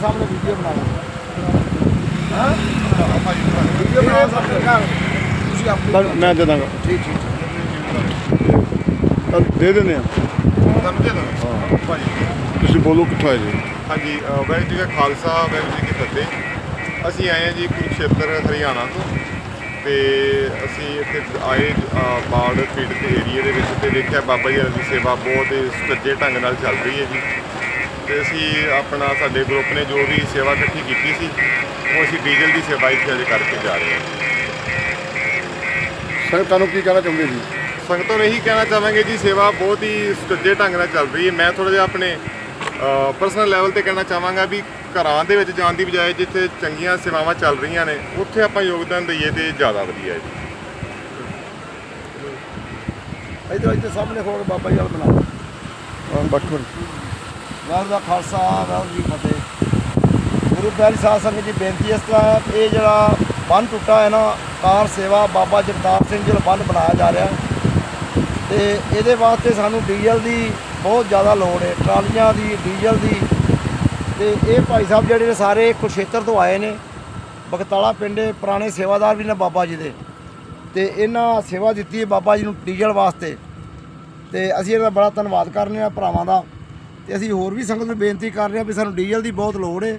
ਸਾਹਮਣੇ ਵੀਡੀਓ ਹਾਂ? ਬਣਾਓ ਘਰ ਤੁਸੀਂ ਮੈਂ ਦੇ ਦਾਂਗਾ। ਠੀਕ ਠੀਕ ਤਾਂ ਦੇ ਦਿੰਦੇ ਆ। ਸਮਝੇ ਨਾ ਭਾਜੀ। ਤੁਸੀਂ ਬੋਲੋ ਕਿੱਥੋਂ ਆਏ ਜੀ? ਹਾਂਜੀ ਅ, ਵਾਹਿਗੁਰੂ ਜੀ ਕਾ ਖਾਲਸਾ ਵਾਹਿਗੁਰੂ ਜੀ ਕੀ ਫਤਿਹ ਅਸੀਂ ਆਏ ਹਾਂ ਜੀ ਕੁਰੂਕਸ਼ੇਤਰ ਹਰਿਆਣਾ ਤੋਂ। ਤੇ ਅਸੀਂ ਇੱਥੇ ਆਏ ਅ, ਬਾੜ ਪੀੜਤ ਏਰੀਏ ਦੇ ਵਿੱਚ ਤੇ ਦੇਖਿਆ ਬਾਬਾ ਜੀ ਦੀ ਸੇਵਾ ਬਹੁਤ ਹੀ ਸੁਚੱਜੇ ਢੰਗ ਨਾਲ ਚੱਲ ਰਹੀ ਹੈ ਜੀ। ਤੇ ਅਸੀਂ ਆਪਣਾ ਸਾਡੇ ਗਰੁੱਪ ਨੇ ਜੋ ਵੀ ਸੇਵਾ ਇਕੱਠੀ ਕੀਤੀ ਸੀ ਉਹ ਅਸੀਂ ਡੀਜ਼ਲ ਦੀ ਸੇਵਾ ਇੱਥੇ ਅੱਜ ਕਰਕੇ ਜਾ ਰਹੇ ਹਾਂ। ਸੰਗਤਾਂ ਨੂੰ ਕੀ ਕਹਿਣਾ ਚਾਹੁੰਦੇ ਜੀ? ਸੰਗਤਾਂ ਨੂੰ ਇਹੀ ਕਹਿਣਾ ਚਾਹਾਂਗੇ ਜੀ ਸੇਵਾ ਬਹੁਤ ਹੀ ਸੁਚੱਜੇ ਢੰਗ ਨਾਲ ਚੱਲ ਰਹੀ ਹੈ। ਮੈਂ ਥੋੜਾ ਜਿਹਾ ਆਪਣੇ ਪਰਸਨਲ ਲੈਵਲ ਤੇ ਕਹਿਣਾ ਚਾਹਾਂਗਾ ਵੀ ਘਰਾਂ ਦੇ ਵਿੱਚ ਜਾਣ ਦੀ ਬਜਾਏ ਜਿੱਥੇ ਚੰਗੀਆਂ ਸੇਵਾਵਾਂ ਚੱਲ ਰਹੀਆਂ ਨੇ ਉੱਥੇ ਆਪਾਂ ਯੋਗਦਾਨ ਦਈਏ ਤੇ ਜ਼ਿਆਦਾ ਵਧੀਆ ਹੈ ਜੀ। ਇਧਰ ਇੱਥੇ ਸਾਹਮਣੇ ਕੇ ਬਾਬਾ ਜੀ ਵਾਲ ਬਣਾਓ ਹਾਂ, ਬੈਠੋ ਵਾਹਿਗੁਰੂ ਦਾ ਖਾਲਸਾ, ਵਾਹਿਗੁਰੂ ਜੀ ਫਤਿਹ। ਗੁਰੂ ਪਿਆਰੀ ਸਾਧ ਸੰਗਤ ਜੀ, ਬੇਨਤੀ ਇਸ ਤਰ੍ਹਾਂ ਇਹ ਜਿਹੜਾ ਬੰਨ ਟੁੱਟਾ ਹੈ ਨਾ, ਕਾਰ ਸੇਵਾ ਬਾਬਾ ਜਗਤਾਰ ਸਿੰਘ ਜੀ ਦਾ ਬੰਨ ਬਣਾਇਆ ਜਾ ਰਿਹਾ। ਤੇ ਇਹਦੇ ਵਾਸਤੇ ਸਾਨੂੰ ਡੀਜ਼ਲ ਦੀ ਬਹੁਤ ਜ਼ਿਆਦਾ ਲੋੜ ਹੈ, ਟਰਾਲੀਆਂ ਦੀ, ਡੀਜ਼ਲ ਦੀ। ਤੇ ਇਹ ਭਾਈ ਸਾਹਿਬ ਜਿਹੜੇ ਨੇ ਸਾਰੇ ਕੁਰਸ਼ੇਤਰ ਤੋਂ ਆਏ ਨੇ, ਬਗਤਾਲਾ ਪਿੰਡ ਪੁਰਾਣੇ ਸੇਵਾਦਾਰ ਵੀ ਨੇ ਬਾਬਾ ਜੀ ਦੇ। ਤੇ ਇਹਨਾਂ ਸੇਵਾ ਦਿੱਤੀ ਹੈ ਬਾਬਾ ਜੀ ਨੂੰ ਡੀਜ਼ਲ ਵਾਸਤੇ। ਤੇ ਅਸੀਂ ਇਹਦਾ ਬੜਾ ਧੰਨਵਾਦ ਕਰਨੇ ਆ ਭਰਾਵਾਂ ਦਾ। ਤੇ ਅਸੀਂ ਹੋਰ ਵੀ ਸੰਗਤ ਨੂੰ ਬੇਨਤੀ ਕਰ ਰਹੇ ਹਾਂ ਵੀ ਸਾਨੂੰ ਡੀਜ਼ਲ ਦੀ ਬਹੁਤ ਲੋੜ ਹੈ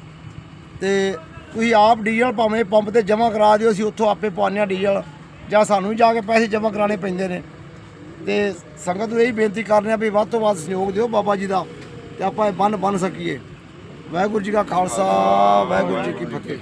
ਤੇ ਤੁਸੀਂ ਆਪ ਡੀਜ਼ਲ ਭਾਵੇਂ ਪੰਪ ਤੇ ਜਮ੍ਹਾਂ ਕਰਾ ਦਿਓ, ਅਸੀਂ ਉੱਥੋਂ ਆਪੇ ਪਾਉਂਦੇ ਹਾਂ ਡੀਜ਼ਲ ਜਾਂ ਸਾਨੂੰ ਵੀ ਜਾ ਕੇ ਪੈਸੇ ਜਮ੍ਹਾਂ ਕਰਾਣੇ ਪੈਂਦੇ ਨੇ। ਤੇ ਸੰਗਤ ਨੂੰ ਇਹੀ ਬੇਨਤੀ ਕਰ ਰਹੇ ਹਾਂ ਵੀ ਵੱਧ ਤੋਂ ਵੱਧ ਸਹਿਯੋਗ ਦਿਓ ਬਾਬਾ ਜੀ ਦਾ ਤੇ ਆਪਾਂ ਇਹ ਬੰਨ ਬੰਨ ਸਕੀਏ। ਵਾਹਿਗੁਰੂ ਜੀ ਕਾ ਖਾਲਸਾ, ਵਾਹਿਗੁਰੂ ਜੀ ਕੀ ਫਤਿਹ।